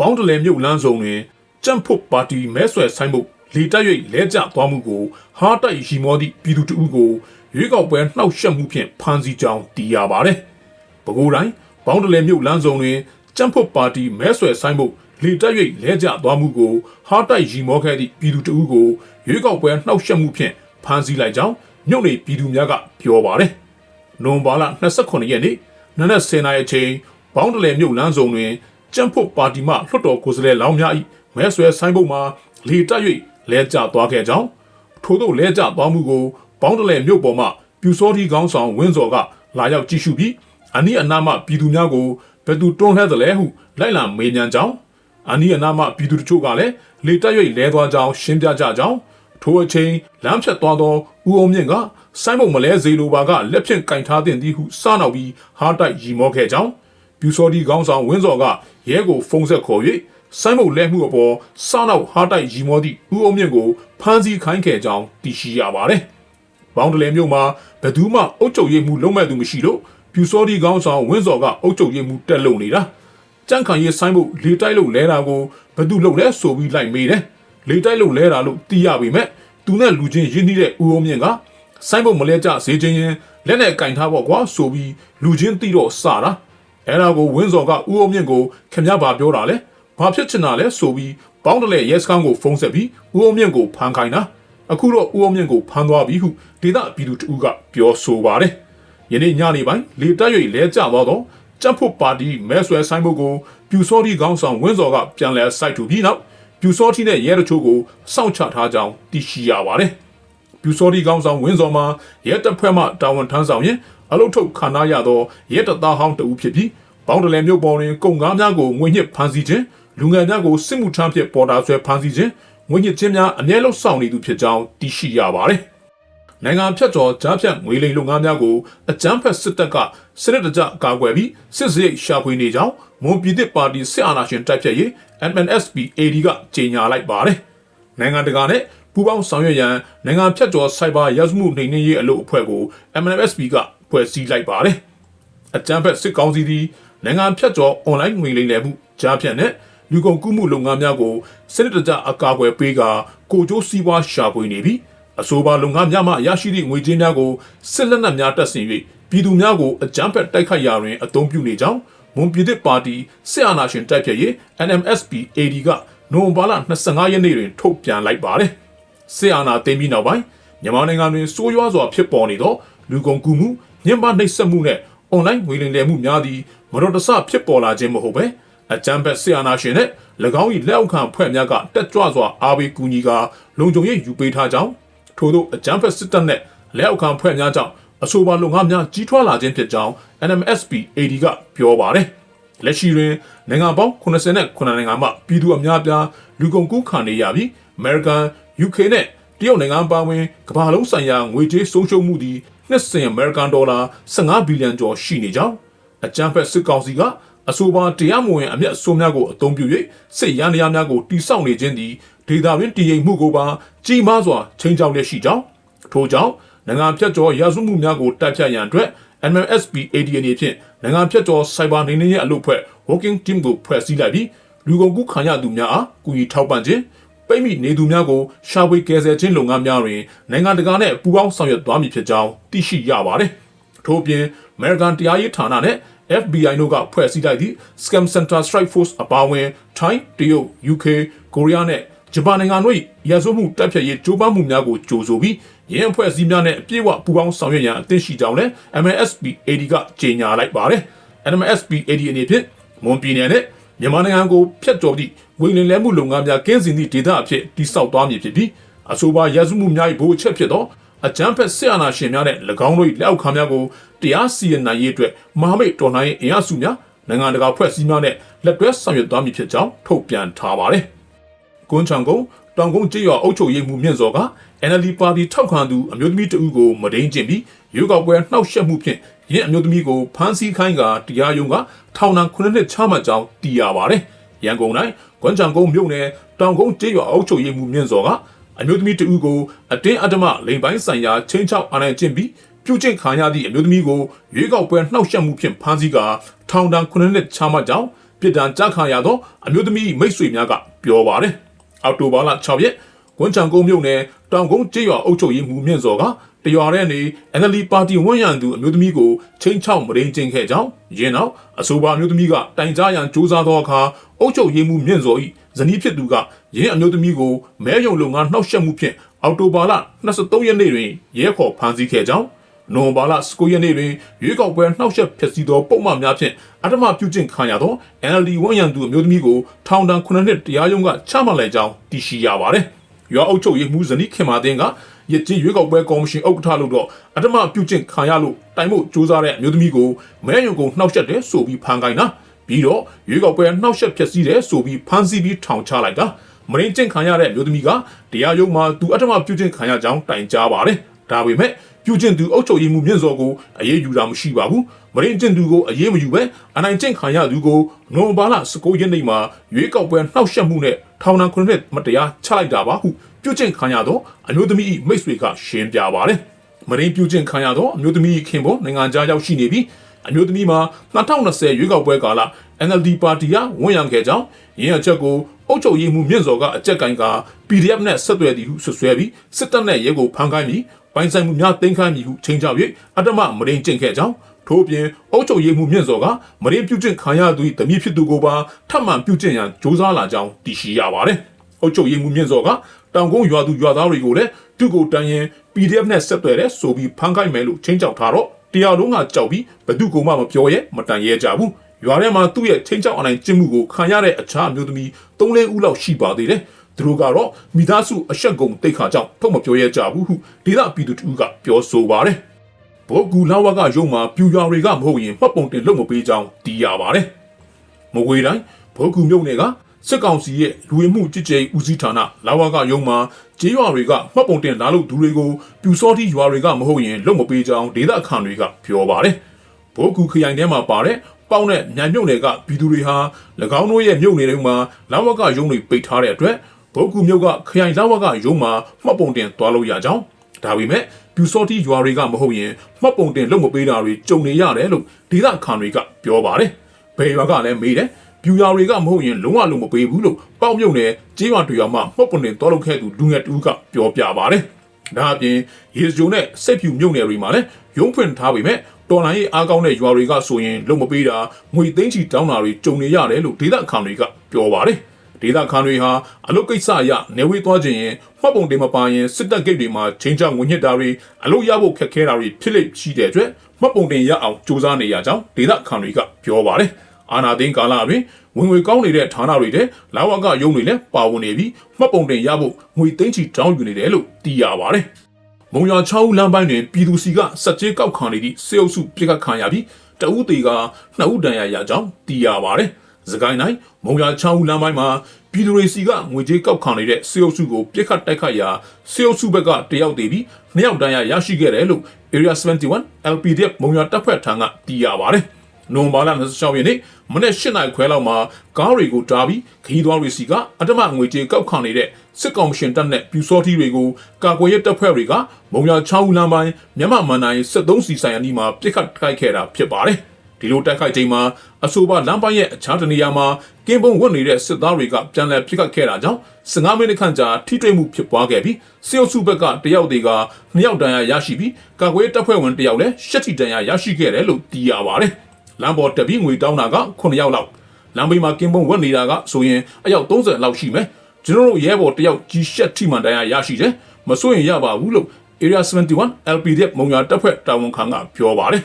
ဘောင်းတလဲမြို့လမ်းဆောင်တွင်ကြံ့ဖို့ပါတီမဲဆွယ်ဆိုင်မှုလေတက်၍လဲကျသွားမှုကိုဟာတိုက်ရီမောသည့်ပြည်သူတအုပ်ကိုရွေးကောက်ပွဲနှောက်ယှက်မှုဖြင့်ဖမ်းဆီးကြောင်းသိရပါသည်။ပဲခူးတိုင်းဘောင်းတလဲမြို့လမ်းဆောင်တွင်ကြံ့ဖို့ပါတီမဲဆွယ်ဆိုင်မှုလေတက်၍လဲကျသွားမှုကိုဟာတိုက်ရီမောခဲ့သည့်ပြည်သူတအုပ်ကိုရွေးကောက်ပွဲနှောက်ယှက်မှုဖြင့်ဖမ်းဆီးလိုက်ကြောင်းမြို့နေပြည်သူများကပြောပါတယ်။နိုဝင်ဘာလ29ရက်နေ့နနက်10:00နာရီအချိန်ဘောင်းတလဲမြို့လမ်းဆောင်တွင် ကြံ့ဖို့ပါတီမှလွှတ်တော်ကိုယ်စားလှယ်လောင်းများ၏မဲဆွဲဆိုင်ပုတ်မှာလေတက်၍လဲကျသွားခဲ့ကြောင်းထို့သောလဲကျသွားမှုကိုဘောင်းတလဲမြို့ပေါ်မှပြူစောတိကောင်းဆောင်ဝင်းစော်ကလာရောက်ကြည့်ရှုပြီးအနီးအနားမှပြည်သူများကိုဘယ်သူတွန်းလှဲသလဲဟုလိုက်လံမေးမြန်းကြောင်းအနီးအနားမှပြည်သူတို့ချို့ကလည်းလေတက်၍လဲသွားကြောင်းရှင်းပြကြကြောင်းထိုအချိန်လမ်းဖြတ်သွားသောဦးအောင်မြင့်ကစိုင်းမုံမလဲစေလိုပါကလက်ဖြင့်ကင်ထားတဲ့သည်ဟုစနောက်ပြီးဟားတိုက်ရီမောခဲ့ကြောင်း ပြူစော်ဒီကောင်းဆောင်ဝင်းစော်ကရဲကိုဖုံးဆက်ခေါ်၍စိုင်းမုံလဲမှုအပေါ်စနောက်ဟားတိုက်ရီမောသည့်ဦးအောင်မြင့်ကိုဖမ်းဆီးခိုင်းခဲ့ကြောင်းသိရှိရပါတယ်။ဘောင်းတလဲမြို့မှာဘယ်သူမှအုတ်ချုပ်ရည်မှုလုံးမဲ့သူမရှိလို့ပြူစော်ဒီကောင်းဆောင်ဝင်းစော်ကအုတ်ချုပ်ရည်မှုတက်လုံနေတာ။ကြန့်ခိုင်ရေးဆိုင်မှုလေတိုက်လို့လဲတာကိုဘယ်သူလုပ်လဲဆိုပြီးလိုက်မေးတယ်လေတိုက်လို့လဲတာလို့သိရပေမဲ့သူနဲ့လူချင်းရင်းနှီးတဲ့ဦးအောင်မြင့်ကဆိုင်မှုမလဲကြဈေးချင်းရင်လက်နဲ့ကင်ထားပေါ့ကွာဆိုပြီးလူချင်းသိတော့စတာ အဲ့ဒါကိုဝင်းစော်ကဦးအောင်မြင့်ကိုခင်ဗျားဘာပြောတာလဲဘာဖြစ်ချင်တာလဲဆိုပြီးပေါင်းတလဲရဲစခန်းကိုဖုန်းဆက်ပြီးဦးအောင်မြင့်ကိုဖမ်းခိုင်းတာအခုတော့ဦးအောင်မြင့်ကိုဖမ်းသွားပြီဟုဒေသပြည်သူတဦးကပြောဆိုပါတယ်ယနေ့ညနေပိုင်းလေတက်၍လဲကျသွားတော့ကြက်ဖို့ပါတီမဲဆွဲဆိုင်မှုကိုပြူစောတိကောင်းဆောင်ဝင်းစော်ကပြန်လဲစိုက်ထူပြီးနောက်ပြူစောတိနဲ့ရဲတချို့ကိုစောင့်ချထားကြောင်းသိရှိရပါတယ်။ ပြူစောတိကောင်းဆောင်ဝင်းစော်မှာရဲတပ်ဖွဲ့မှတာဝန်ထမ်းဆောင်ရင်အလုတ်ထုတ်ခန္ဓာရသောရဲတပ်သားဟောင်းတဦးဖြစ်ပြီးဘောင်းတလဲမြို့ပေါ်တွင်ကုန်ကားများကိုငွေညစ်ဖမ်းဆီးခြင်းလူငယ်များကိုစစ်မှုထမ်းဖြင့်ပေါ်တာဆွဲဖမ်းဆီးခြင်းငွေညစ်ခြင်းများအ ਨੇ လောက်ဆောင်နေသူဖြစ်ကြောင်းသိရှိရပါတယ်။နိုင်ငံဖြတ်ကျော်ကြားဖြတ်ငွေလိမ်လုပ်ငန်းများကိုအကြမ်းဖက်စစ်တပ်ကစနစ်တကျကာကွယ်ပြီးစစ်စရိတ်ရှာဖွေနေကြောင်းမွန်ပြည်သစ်ပါတီစစ်အာဏာရှင်တိုက်ဖြတ်ရေး MNSP AD ကကြေညာလိုက်ပါတယ်။နိုင်ငံတကာနဲ့ ပူးပေါင်းဆောင်ရွက်ရန်နိုင်ငံဖြတ်ကျော်စိုက်ဘာရာဇဝမှုနှိမ်နင်းရေးအလို့အဖွဲ့ကို MNSP ကဖွဲ့စည်းလိုက်ပါတယ်။အကြမ်းဖက်စစ်ကောင်စီသည်နိုင်ငံဖြတ်ကျော်အွန်လိုင်းငွေလိမ်လည်မှုကြားဖြတ်နဲ့လူကုန်ကူးမှုလုပ်ငန်းများကိုစနစ်တကျအကာအကွယ်ပေးကာကိုကျိုးစည်းပွားရှာဖွေနေပြီးအဆိုပါလုပ်ငန်းများမှရရှိသည့်ငွေကြေးများကိုစစ်လက်နက်များတပ်ဆင်၍ပြည်သူများကိုအကြမ်းဖက်တိုက်ခိုက်ရာတွင်အသုံးပြုနေကြောင်းမွန်ပြည်သစ်ပါတီစစ်အာဏာရှင်တိုက်ဖြတ်ရေး NMSP AD ကနိုဝင်ဘာလ25ရက်နေ့တွင်ထုတ်ပြန်လိုက်ပါတယ်။ စစ်အာဏာသိမ်းပြီးနောက်ပိုင်းမြန်မာနိုင်ငံတွင်စိုးရွားစွာဖြစ်ပေါ်နေသောလူကုန်ကူးမှုညှဉ်းပန်းနှိပ်စက်မှုနဲ့အွန်လိုင်းငွေလိမ်လည်မှုများသည့်မတော်တဆဖြစ်ပေါ်လာခြင်းမဟုတ်ဘဲအကြမ်းဖက်စစ်အာဏာရှင်နဲ့၎င်း၏လက်အောက်ခံဖွဲ့များကတက်ကြွစွာအားပေးကူညီကာလုံခြုံရေးယူပေးထားကြောင်းထို့သောအကြမ်းဖက်စစ်တပ်နဲ့လက်အောက်ခံဖွဲ့များကြောင့်အဆိုပါလုပ်ငန်းများကြီးထွားလာခြင်းဖြစ်ကြောင်း NMSP AD ကပြောပါတယ်။လက်ရှိတွင်နိုင်ငံပေါင်း89နိုင်ငံမှပြည်သူအများပြားလူကုန်ကူးခံနေရပြီး American, UK နဲ့တရုတ်နိုင်ငံပါဝင်ကမ္ဘာလုံးဆိုင်ရာငွေကြေးဆုံးရှုံးမှုသည်နှစ်စဉ် American ဒေါ်လာ15ဘီလီယံကျော်ရှိနေကြောင်းအကြမ်းဖက်စစ်ကောင်စီကအဆိုပါတရားမဝင်အမျက်အစွန်းများကိုအသုံးပြု၍စစ်ရန်တရားများကိုတိစောက်နေခြင်းသည်ဒေတာတွင်တည်ငြိမ်မှုကိုပါကြီးမားစွာချိန်ချောက်လျက်ရှိကြောင်းထို့ကြောင့်နိုင်ငံဖြတ်ကျော်ရာဇဝမှုများကိုတိုက်ဖြတ်ရန်အတွက် MMSP ADN ဖြင့်နိုင်ငံဖြတ်ကျော်စိုက်ဘာနေနေရဲ့အလုပ်ဖွဲ့ Working Team ကိုဖွဲ့စည်းလိုက်ပြီးလူကုန်ကူးခံရသူများအားကူညီထောက်ပံ့ခြင်း ပိတ်မိနေသူများကိုရှာဖွေကယ်ဆယ်ခြင်းလုပ်ငန်းများတွင်နိုင်ငံတကာနဲ့ပူးပေါင်းဆောင်ရွက်သွားမည်ဖြစ်ကြောင်းသိရှိရပါတယ်။ထို့ပြင် American တရားရေးဌာနနဲ့ FBI တို့ကဖွဲ့စည်းလိုက်သည့် Scam Center Strike Force အပါအဝင်ထိုင်းတရုတ် UK ကိုရီးယားနဲ့ဂျပန်နိုင်ငံတို့၏ရာဇဝမှုတပ်ဖြတ်ရေးကြိုးပမ်းမှုများကိုကြိုဆိုပြီးရင်းအဖွဲ့အစည်းများနဲ့အပြည့်အဝပူးပေါင်းဆောင်ရွက်ရန်အသင့်ရှိကြောင်းလည်း MNSP AD ကကြေညာလိုက်ပါတယ်။ MNSP AD အနေဖြင့်မွန်ပြည်နယ်နဲ့ မြန်မာနိုင်ငံကိုဖျက်ကျော်သည့်ဝေလင်လဲမှုလုပ်ငန်းများကင်းစင်သည့်ဒေသအဖြစ်တိစောက်သွားမည်ဖြစ်ပြီးအဆိုပါရာဇဝမှုများ၏ဘိုးအချက်ဖြစ်သောအကြမ်းဖက်စစ်အာဏာရှင်များနဲ့၎င်းတို့၏လက်အောက်ခံများကိုတရားစီရင်နိုင်ရေးအတွက်မဟာမိတ်တော်လှန်ရေးအင်အားစုများနိုင်ငံတကာဖွဲ့စည်းများနဲ့လက်တွဲဆောင်ရွက်သွားမည်ဖြစ်ကြောင်းထုတ်ပြန်ထားပါတယ်။ကွန်းချောင်ကုန်းတောင်ကုန်းကျေးရွာအုပ်ချုပ်ရေးမှူးမြင့်စော်က NLD ပါတီထောက်ခံသူအမျိုးသမီးတဦးကိုမဒိန်ကျင်ပြီး ရွေးကောက်ပွဲနှောက်ယှက်မှုဖြင့်ရင်းအမျိုးသမီးကိုဖမ်းဆီးခိုင်းကတရားရုံးကထောင်ဒဏ်9နှစ်ချမှတ်ကြောင်းသိရပါတယ်။ရန်ကုန်တိုင်းကွန်းချောင်ကုန်းမြို့နယ်တောင်ကုန်းကျေးရွာအုပ်ချုပ်ရေးမှူးမြင့်စော်ကအမျိုးသမီးတဦးကိုအတင်းအဓမ္မလိန်ပိုင်းဆိုင်ရာချင်းချောက်အာဏာကျင့်ပြီးပြုကျင့်ခံရသည့်အမျိုးသမီးကိုရွေးကောက်ပွဲနှောက်ယှက်မှုဖြင့်ဖမ်းဆီးကထောင်ဒဏ်9နှစ်ချမှတ်ကြောင်းပြည်တံကြခံရသောအမျိုးသမီးမိတ်ဆွေများကပြောပါတယ်အောက်တိုဘာလ6ရက်ကွန်ချံကုန်းမြို့နယ်တောင်ကုန်းကျေးရွာအုပ်ချုပ်ရေးမှူးမြင့်စော်က တရွာထဲနေ NLD ပါတီဝန်ရံသူအမျိုးသမီးကိုချင်းချောက်မရင်းကျင်းခဲ့ကြောင်းယင်းနောက်အဆိုပါအမျိုးသမီးကတိုင်ကြားရန်စူးစမ်းသောအခါအုပ်ချုပ်ရေးမှူးမြင့်စော်၏ဇနီးဖြစ်သူကယင်းအမျိုးသမီးကိုမဲယုံလုံငါနှောက်ယှက်မှုဖြင့်အောက်တိုဘာလ23ရက်နေ့တွင်ရဲခေါ်ဖမ်းဆီးခဲ့ကြောင်းနိုဝင်ဘာလ19ရက်နေ့တွင်ရွေးကောက်ပွဲနှောက်ယှက်ဖျက်ဆီးသောပုံမှန်များဖြင့်အထမပြုကျင့်ခံရသော NLD ဝန်ရံသူအမျိုးသမီးကိုထောင်ဒဏ်9နှစ်တရားရုံးကချမှတ်လိုက်ကြောင်းသိရှိရပါသည်။ရွာအုပ်ချုပ်ရေးမှူးဇနီးခင်မာတင်က ရစ်ချင်းရွေးကောက်ပွဲကော်မရှင်ဥက္ကဋ္ဌလို့တော့အထမပြုကျင့်ခံရလို့တိုင်ဖို့စူးစမ်းတဲ့အမျိုးသမီးကိုမဲယုံကုန်နှောက်ယှက်တယ်ဆိုပြီးဖမ်းခိုင်းတာပြီးတော့ရွေးကောက်ပွဲနှောက်ယှက်ဖျက်ဆီးတယ်ဆိုပြီးဖမ်းဆီးပြီးထောင်ချလိုက်တာမရင်းကျင့်ခံရတဲ့အမျိုးသမီးကတရားရုံးမှာသူအထမပြုကျင့်ခံရကြောင်းတိုင်ကြားပါတယ်။ဒါပေမဲ့ပြုကျင့်သူအုပ်ချုပ်ရေးမှူးမြင့်စော်ကိုအရေးယူတာမရှိပါဘူး။မရင်းကျင့်သူကိုအရေးမယူပဲအနိုင်ကျင့်ခံရသူကိုနိုဝင်ဘာလ19ရက်နေ့မှာရွေးကောက်ပွဲနှောက်ယှက်မှုနဲ့ထောင်ဒဏ်9နှစ်မတရားချလိုက်တာပါဟု ပြုကျင့်ခံရသောအမျိုးသမီး၏မိတ်ဆွေကရှင်းပြပါတယ်။မရင်းပြုကျင့်ခံရသောအမျိုးသမီးခင်ပေါ်နိုင်ငံခြားရောက်ရှိနေပြီးအမျိုးသမီးမှာ2020ရွေးကောက်ပွဲကာလ NLD ပါတီကဝန်ရံခဲ့ကြောင်းရင်းအချက်ကိုအုပ်ချုပ်ရေးမှူးမြင့်စော်ကအကြက်ကင်က PDF နဲ့ဆက်သွယ်သည်ဟုဆွဆွဲပြီးစစ်တပ်နဲ့ရဲကိုဖမ်းခိုင်းပြီးပိုင်ဆိုင်မှုများတင်ခိုင်းပြီးဟုချိန်ချ၍အတ္တမမရင်းကျင့်ခဲ့ကြောင်းထို့ပြင်အုပ်ချုပ်ရေးမှူးမြင့်စော်ကမရင်းပြုကျင့်ခံရသူ၏တမီးဖြစ်သူကိုပါထပ်မံပြုကျင့်ရန်စ조사လာကြောင်းသိရှိရပါတယ်။အုပ်ချုပ်ရေးမှူးမြင့်စော်က တောင်ကုန်းရွာသူရွာသားတွေကိုလည်းသူ့ကိုတန်ရင် PDF နဲ့ဆက်သွယ်တဲ့ဆိုပြီးဖမ်းခိုင်းမယ်လို့ချင်းချောက်ထားတော့တရားလုံးကကြောက်ပြီးဘသူကမှမပြောရဲမတန်ရဲကြဘူးရွာထဲမှာသူ့ရဲ့ချင်းချောက်အနိုင်ကျင့်မှုကိုခံရတဲ့အခြားအမျိုးသမီး၃၄ဦးလောက်ရှိပါသေးတယ်သူတို့ကတော့မိသားစုအဆက်ကုန်တိတ်ခါကြောင့်ထုတ်မပြောရဲကြဘူးဟုဒေသပြည်သူတူကပြောဆိုပါတယ်ဘောကူလာဝကရုံမှာပြူရွာတွေကမဟုတ်ရင်မှတ်ပုံတင်လုပ်မပေးကြောင်းတီးရပါတယ်မဝေတိုင်းဘောကူမြို့နယ်က စစ်ကောင်စီရဲ့လူဝင်မှုကြီးကြပ်ဦးစီးဌာနလာဝကရုံမှာကျေးရွာတွေကမှတ်ပုံတင်လာလို့သူတွေကိုပြူစောတိရွာတွေကမဟုတ်ရင်လုံမပေးကြောင်းဒေသခံတွေကပြောပါတယ်။ဘိုးကူခရိုင်ထဲမှာပါတဲ့ပေါင်းတဲ့ညံမြုပ်နယ်ကပြည်သူတွေဟာ၎င်းတို့ရဲ့မြုပ်နယ်တွေမှာလာဝကရုံတွေပိတ်ထားတဲ့အတွက်ဘိုးကူမြုပ်ကခရိုင်လာဝကရုံမှာမှတ်ပုံတင်သွားလို့ရကြောင်းဒါပေမဲ့ပြူစောတိရွာတွေကမဟုတ်ရင်မှတ်ပုံတင်လုံမပေးတာတွေကြုံနေရတယ်လို့ဒေသခံတွေကပြောပါတယ်။ဘယ်ရွာကလည်းမေးတယ် ပြူရွာတွေကမဟုတ်ရင်လုံးဝလုံးမပေးဘူးလို့ပေါ့မြုံနယ်ကြေးရွာတွေရွာမှာမှတ်ပုံတင်တော်လုပ်ခဲ့သူလူငယ်တူကပြောပြပါတယ်။ဒါအပြင်ရေစကြိုနဲ့စိတ်ဖြူမြုံနယ်တွေမှာလည်းရုံးဖွင့်ထားပေမဲ့တော်လိုင်းရေးအားကောင်းတဲ့ရွာတွေကဆိုရင်လုံးမပေးတာငွေသိန်းချီတောင်းတာတွေကြုံနေရတယ်လို့ဒေသခံတွေကပြောပါတယ်။ဒေသခံတွေဟာအလုတ်ကိစ္စအရနေဝေးသွားခြင်းရင်မှတ်ပုံတင်မပါရင်စစ်တပ်ဂိတ်တွေမှာချင်းချောင်းငွေညစ်တာတွေအလုတ်ရဖို့ခက်ခဲတာတွေဖြစ်လိမ့်ရှိတဲ့အတွက်မှတ်ပုံတင်ရအောင်စူးစမ်းနေရကြောင်းဒေသခံတွေကပြောပါတယ်။ အာနာသိန်းကာလအတွင်းဝင်ငွေကောင်းနေတဲ့ဌာနတွေတဲ့လာဝကရုံးတွေလည်းပါဝင်နေပြီးမှတ်ပုံတင်ရဖို့ငွေသိန်းချီတောင်းယူနေတယ်လို့သိရပါတယ်။မုံရွာ6ဦးလမ်းပိုင်းတွင်ပြည်သူစီကစက်ကြီးကောက်ခံနေသည့်စေအုပ်စုပြစ်ခတ်ခံရပြီးတအုပ်သေးကနှစ်ဦးတန်ရာရကြောင်းသိရပါတယ်။စကိုင်းတိုင်းမုံရွာ6ဦးလမ်းပိုင်းမှာပြည်သူတွေစီကငွေကြေးကောက်ခံနေတဲ့စေအုပ်စုကိုပြစ်ခတ်တိုက်ခတ်ရာစေအုပ်စုဘက်ကတယောက်သေးပြီးနှစ်ယောက်တန်ရာရရှိခဲ့တယ်လို့ Area 71 LPDF မုံရွာတပ်ဖွဲ့ထံကသိရပါတယ်။ နိုဝင်ဘာလ26ရက်နေ့မနေ့၈နာရီခွဲလောက်မှာကားတွေကိုတားပြီးခရီးသွားတွေစီကအတမငွေကြေးကောက်ခံနေတဲ့စစ်ကောင်ရှင်တပ်နဲ့ပြူစောထီတွေကိုကာကွယ်ရေးတပ်ဖွဲ့တွေကမုံရချောင်းဦးလမ်းပိုင်းမြန်မာမန်နိုင်73စီဆိုင်အနီးမှာပြစ်ခတ်တိုက်ခဲ့တာဖြစ်ပါတယ်ဒီလိုတိုက်ခိုက်ချိန်မှာအဆိုပါလမ်းပိုင်းရဲ့အခြားတနေရာမှာကင်းပုံဝတ်နေတဲ့စစ်သားတွေကပြန်လည်ပြစ်ခတ်ခဲ့တာကြောင့်15မိနစ်ခန့်ကြာထိတွေ့မှုဖြစ်ပွားခဲ့ပြီးစေအုပ်စုဘက်ကတယောက်တွေကနှစ်ယောက်တန်ရာရရှိပြီးကာကွယ်တပ်ဖွဲ့ဝင်တယောက်လည်းရှက်တီတန်ရာရရှိခဲ့တယ်လို့သိရပါတယ်။ လမ်းပေါ်တပီးငွေတောင်းတာက9ယောက်လောက်လမ်းဘေးမှာကင်းပုံဝက်နေတာကဆိုရင်အယောက်30လောက်ရှိမယ်ကျွန်တော်တို့ရဲဘော်တယောက်ကြီးရှက်ထိမှန်တရားရရှိတယ်မစိုးရင်ရပါဘူးလို့ Area 71 LPDF မုံရွာတပ်ဖွဲ့တာဝန်ခံကပြောပါတယ်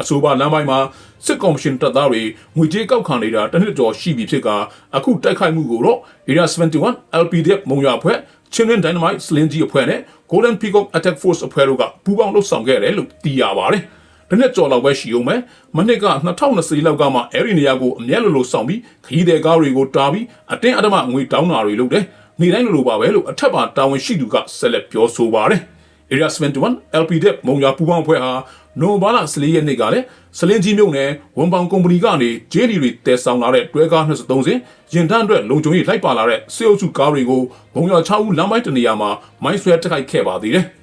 အဆိုပါလမ်းပိုင်းမှာစစ်ကောင်ရှင်တပ်သားတွေငွေကြေးကောက်ခံနေတာတစ်နှစ်ကျော်ရှိပြီဖြစ်ကအခုတိုက်ခိုက်မှုကိုတော့ Area 71 LPDF မုံရွာဖွဲ့ချင်းရင်း Dynamite Sling G အဖွဲ့နဲ့ Golden Peacock Attack Force အဖွဲ့တို့ကပူးပေါင်းလှုပ်ဆောင်ခဲ့တယ်လို့သိရပါတယ်။ တစ်နှစ်ကျော်လောက်ပဲရှိအောင်မယ်မနှစ်က2020လောက်ကမှအဲ့ဒီနေရာကိုအမျက်လိုလိုစောင့်ပြီးခရီးသည်ကားတွေကိုတားပြီးအတင်းအဓမ္မငွေတောင်းတာတွေလုပ်တယ်နေတိုင်းလိုလိုပါပဲလို့အထက်ပါတာဝန်ရှိသူကဆက်လက်ပြောဆိုပါတယ် Area 71 LPDF မုံရွာပူပေါင်းအဖွဲ့ဟာနိုဘာလ14ရက်နေ့ကလည်းစလင်းကြီးမြို့နယ်ဝန်ပေါင်ကုမ္ပဏီကနေဂျေလီတွေတည်ဆောင်လာတဲ့တွဲကား23စင်ရင်တန်းအတွက်လုံခြုံရေးလိုက်ပါလာတဲ့စေအုပ်စုကားတွေကိုမုံရွာ6ဦးလမ်းပိုင်းတနေရာမှာမိုင်းဆွဲတိုက်ခိုက်ခဲ့ပါသေးတယ်။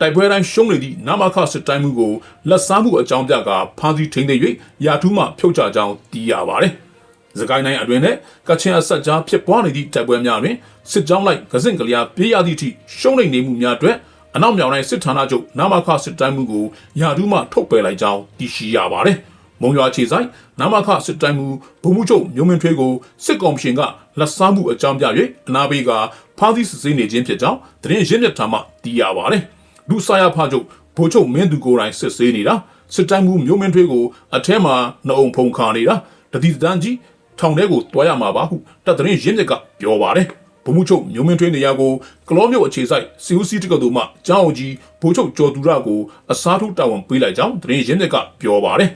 တိုက်ပွဲတိုင်းရှုံးနေသည့်နမခစစ်တိုင်းမှုကိုလက်စားမှုအကြောင်းပြကဖမ်းဆီးထိန်းသိမ်း၍ရာထူးမှဖြုတ်ချကြောင်းသိရပါတယ်။စကိုင်းတိုင်းအတွင်းနဲ့ကချင်အဆက်ကြားဖြစ်ပွားနေသည့်တိုက်ပွဲများတွင်စစ်ကြောင်းလိုက်ကစင့်ကလျာပြေးရသည့်အထိရှုံးနိမ့်နေမှုများအတွက်အနောက်မြောင်တိုင်းစစ်ဌာနချုပ်နာမခစစ်တိုင်းမှုကိုယာဒူးမှထုတ်ပယ်လိုက်ကြောင်းသိရှိရပါတယ်။မုံရွာခြေဆိုင်နာမခစစ်တိုင်းမှုဗိုလ်မှူးချုပ်မျိုးမင်းထွေးကိုစစ်ကောင်ရှင်ကလက်စားမှုအကြောင်းပြ၍အနာဘေးကဖမ်းဆီးစစ်ဆေးနေခြင်းဖြစ်ကြောင်းသတင်းရင်းမြစ်ထံမှသိရပါတယ်။ လူဆိုင်ရဖချုပ်ဗိုလ်ချုပ်မင်းသူကိုယ်တိုင်စစ်ဆေးနေတာစစ်တိုင်းမှုမျိုးမင်းထွေးကိုအထက်မှာနှုံဖုံခါနေတာတတိတန်းကြီးထောင်ထဲကိုတွားရမှာပါဟုတပ်သတင်းရင်းမြစ်ကပြောပါတယ်ဗိုလ်မှူးချုပ်မျိုးမင်းထွေးနေရာကိုကလောမျိုးအခြေဆိုင်စီဦးစီးတက္ကသိုလ်မှကျောင်းအောင်ကြီးဗိုလ်ချုပ်ကျော်သူရကိုအစားထိုးတာဝန်ပေးလိုက်ကြောင်းသတင်းရင်းမြစ်ကပြောပါတယ်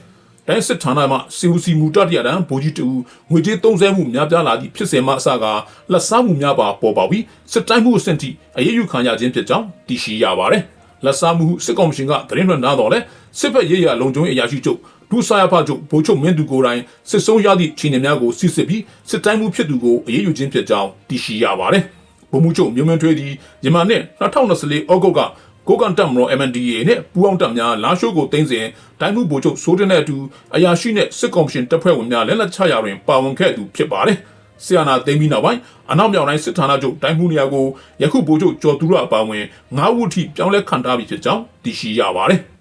တိုင်းစစ်ဌာနမှစီဦးစီမူတတရတန်ဗိုလ်ကြီးတူငွေကြေးသုံးစွဲမှုများပြားလာသည့်ဖြစ်စဉ်မှအစကလက်စားမှုများပါပေါ်ပေါက်ပြီးစစ်တိုင်းမှုအဆင့်ထိအရေးယူခံရခြင်းဖြစ်ကြောင်းသိရှိရပါတယ် လက်စားမှုစစ်ကောင်ရှင်ကသတင်းလွှင့်နာတော့လဲစစ်ဘက်ရေးရလုံခြုံရေးအရာရှိချုပ်ဒုစာရဖချုပ်ဗိုလ်ချုပ်မင်းသူကိုယ်တိုင်စစ်ဆုံးရသည့်ခြေနေများကိုစစ်စစ်ပြီးစစ်တိုင်းမှုဖြစ်သူကိုအရေးယူခြင်းဖြစ်ကြောင်းသိရှိရပါတယ်ဗိုလ်မှူးချုပ်မြို့မင်းထွေးသည်မြန်မာနှစ်2024ဩဂုတ်ကကိုကန်တက်မတော် MNDAA နဲ့ပူးပေါင်းတပ်များလာရှိုးကိုတင်းစဉ်တိုင်းမှုဗိုလ်ချုပ်စိုးတင်တဲ့အတူအရာရှိနဲ့စစ်ကော်မရှင်တပ်ဖွဲ့ဝင်များလက်လက်ချရာတွင်ပါဝင်ခဲ့သူဖြစ်ပါတယ်။ ဆီယနာသိမ်းပြီးနောက်ပိုင်းအနောက်မြောင်တိုင်းစစ်ဌာနချုပ်တိုင်းမှုနေရာကိုယခုဗိုလ်ချုပ်ကျော်သူရအပါအဝင်၅ဦးထိပြောင်းလဲခံထားပြီဖြစ်ကြောင်းသိရှိရပါတယ်။